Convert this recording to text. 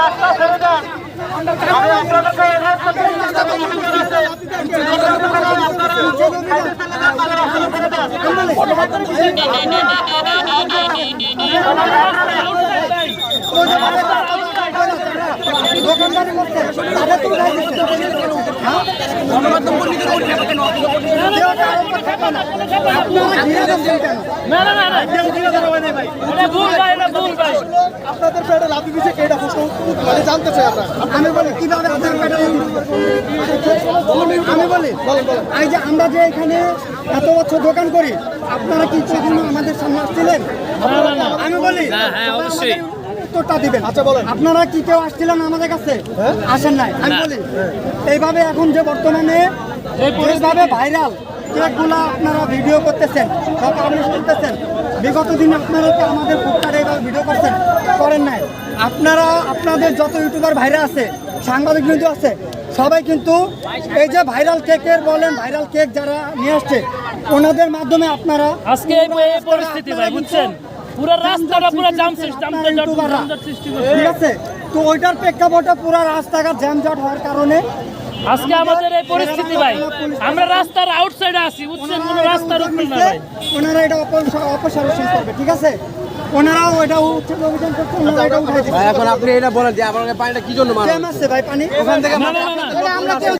রাস্তা ছেড়ে দেন আমি আপনাদেরকে অনুরোধ করছি আপনারা আপনাদের পেটে কে প্রশ্ন? মানে জানতে চাই আমরা। আমি বলি কীভাবে আমি বলি এই যে আমরা যে এখানে এত বছর দোকান করি আপনারা কি সেদিন আমাদের সামনে আসছিলেন? আমি বলি হ্যাঁ অবশ্যই। উত্তরটা দিবেন। আচ্ছা, বলেন। আপনারা কি কেউ আসছিলেন আমাদের কাছে? আসেন নাই। আমি বলি এইভাবে এখন যে বর্তমানে এইভাবে ভাইরাল কেকগুলো আপনারা ভিডিও করতেছেন বা পাবলিশ করতেছেন বিগত দিনে আপনারা কি আমাদের ফুটপাতে এইভাবে ভিডিও করছেন করেন নাই। আপনারা আপনাদের যত ইউটিউবার ভাইরা আছে সাংবাদিক বিন্দু আছে সবাই কিন্তু এই যে ভাইরাল কেকের বলেন ভাইরাল কেক যারা নিয়ে আসছে ওনাদের মাধ্যমে আপনারা আজকে এই পরিস্থিতি ভাই বুঝছেন? পুরো রাস্তাটা পুরো জাম সৃষ্টি ঠিক আছে? তো ওইটার প্রেক্ষাপটে পুরো রাস্তাঘাট জ্যামজট হওয়ার কারণে আজকে আমাদের এই পরিস্থিতি ভাই আমরা রাস্তার আউটসাইডে আছি বুঝছেন? কোনো রাস্তার উপরে না ভাই। ওনারা এটা অপস- অপসারণ করবে ঠিক আছে? ওনারাও এটা উচ্ছেদ অভিযান করছে ওনারা এটা উঠাই এখন আপনি এটা বলেন যে আপনাকে পানিটা কি জন্য মারা আছে ভাই পানি। ওখান আমরা কেউ